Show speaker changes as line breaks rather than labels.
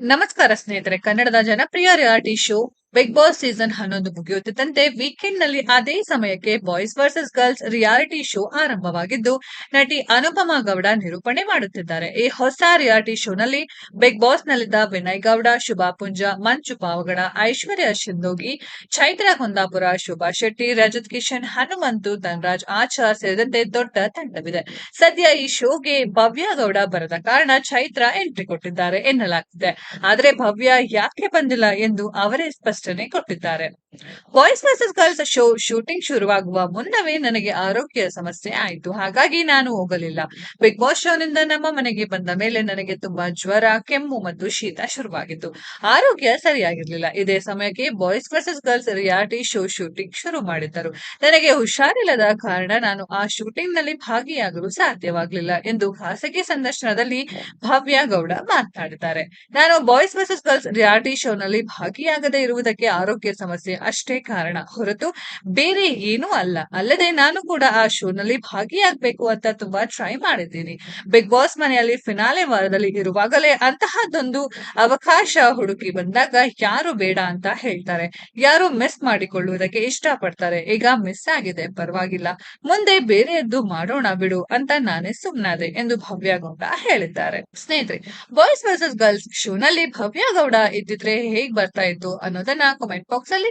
ನಮಸ್ಕಾರ ಸ್ನೇಹಿತರೆ ಕನ್ನಡದ ಜನಪ್ರಿಯ reality show Bigg Boss season ಹನ್ನೊಂದು ಮುಗಿಯುತ್ತಿದ್ದಂತೆ ವೀಕೆಂಡ್ನಲ್ಲಿ ಅದೇ ಸಮಯಕ್ಕೆ boys versus girls reality show ಆರಂಭವಾಗಿದ್ದು, ನಟಿ ಅನುಪಮಾ ಗೌಡ ನಿರೂಪಣೆ ಮಾಡುತ್ತಿದ್ದಾರೆ. ಈ ಹೊಸ ರಿಯಾಲಿಟಿ ಶೋನಲ್ಲಿ ಬಿಗ್ ಬಾಸ್ ನಲ್ಲಿದ್ದ ವಿನಯ್ ಗೌಡ, ಶುಭಾ ಪುಂಜ ಮಂಚು ಪಾವಗಡ, ಐಶ್ವರ್ಯ ಶಿಂದೋಗಿ, ಚೈತ್ರ ಕುಂದಾಪುರ, ಶೋಭಾ ಶೆಟ್ಟಿ, ರಜತ್ ಕಿಶನ್, ಹನುಮಂತು ಧನ್ರಾಜ್ ಆಚಾರ್ ಸೇರಿದಂತೆ ದೊಡ್ಡ ತಂಡವಿದೆ. ಸದ್ಯ ಈ ಶೋಗೆ ಭವ್ಯ ಗೌಡ ಬರದ ಕಾರಣ ಚೈತ್ರ ಎಂಟ್ರಿ ಕೊಟ್ಟಿದ್ದಾರೆ ಎನ್ನಲಾಗ್ತಿದೆ. ಆದರೆ ಭವ್ಯ ಯಾಕೆ ಬಂದಿಲ್ಲ ಎಂದು ಅವರೇ ಸ್ಪಷ್ಟನೆ ಕೊಟ್ಟಿದ್ದಾರೆ boys versus girls show shooting ಶುರುವಾಗುವ ಮುನ್ನವೇ ನನಗೆ ಆರೋಗ್ಯ ಸಮಸ್ಯೆ ಆಯಿತು. ಹಾಗಾಗಿ ನಾನು ಹೋಗಲಿಲ್ಲ. ಬಿಗ್ ಬಾಸ್ ಶೋನಿಂದ ನಮ್ಮ ಮನೆಗೆ ಬಂದ ಮೇಲೆ ನನಗೆ ತುಂಬಾ ಜ್ವರ, ಕೆಮ್ಮು ಮತ್ತು ಶೀತ ಶುರುವಾಗಿತ್ತು. ಆರೋಗ್ಯ ಸರಿಯಾಗಿರ್ಲಿಲ್ಲ. ಇದೇ ಸಮಯಕ್ಕೆ boys versus girls reality show shooting ಶುರು ಮಾಡಿದ್ದರು. ನನಗೆ ಹುಷಾರಿಲ್ಲದ ಕಾರಣ ನಾನು ಆ ಶೂಟಿಂಗ್ನಲ್ಲಿ ಭಾಗಿಯಾಗಲು ಸಾಧ್ಯವಾಗಲಿಲ್ಲ ಎಂದು ಖಾಸಗಿ ಸಂದರ್ಶನದಲ್ಲಿ ಭವ್ಯ ಗೌಡ ಮಾತನಾಡಿದ್ದಾರೆ ನಾನು ಬಾಯ್ಸ್ ವರ್ಸಸ್ ಗರ್ಲ್ಸ್ ರಿಯಾಲಿಟಿ ಶೋನಲ್ಲಿ ಭಾಗಿಯಾಗದೇ ಇರುವುದಕ್ಕೆ ಆರೋಗ್ಯ ಸಮಸ್ಯೆ ಅಷ್ಟೇ ಕಾರಣ. ಹೊರತು ಬೇರೆ ಏನೂ ಅಲ್ಲ. ಅಲ್ಲದೆ ನಾನು ಕೂಡ ಆ ಶೋನಲ್ಲಿ ಭಾಗಿಯಾಗಬೇಕು ಅಂತ ತುಂಬಾ ಟ್ರೈ ಮಾಡಿದ್ದೀನಿ. ಬಿಗ್ ಬಾಸ್ ಮನೆಯಲ್ಲಿ ಫಿನಾಲೆ ವಾರದಲ್ಲಿ ಇರುವಾಗಲೇ ಅಂತಹದ್ದೊಂದು ಅವಕಾಶ ಹುಡುಕಿ ಬಂದಾಗ ಯಾರು ಬೇಡ ಅಂತ ಹೇಳ್ತಾರೆ. ಯಾರು ಮಿಸ್ ಮಾಡಿಕೊಳ್ಳುವುದಕ್ಕೆ ಇಷ್ಟ ಪಡ್ತಾರೆ ಈಗ ಮಿಸ್ ಆಗಿದೆ. ಪರವಾಗಿಲ್ಲ. ಮುಂದೆ ಬೇರೆಯದ್ದು ಮಾಡೋಣ ಬಿಡು ಅಂತ ನಾನೇ ಸುಮ್ಮನಾದೆ ಎಂದು ಭವ್ಯ ಗೌಡ ಹೇಳಿದ್ದಾರೆ. ಸ್ನೇಹಿತರೆ ಬಾಯ್ಸ್ ವರ್ಸಸ್ ಗರ್ಲ್ಸ್ ಶೋನಲ್ಲಿ ಭವ್ಯ ಗೌಡ ಇದ್ದಿದ್ರೆ ಹೇಗ್ ಬರ್ತಾ ಇತ್ತು ಅನ್ನೋದನ್ನ ಕಾಮೆಂಟ್ ಬಾಕ್ಸ್ ಅಲ್ಲಿ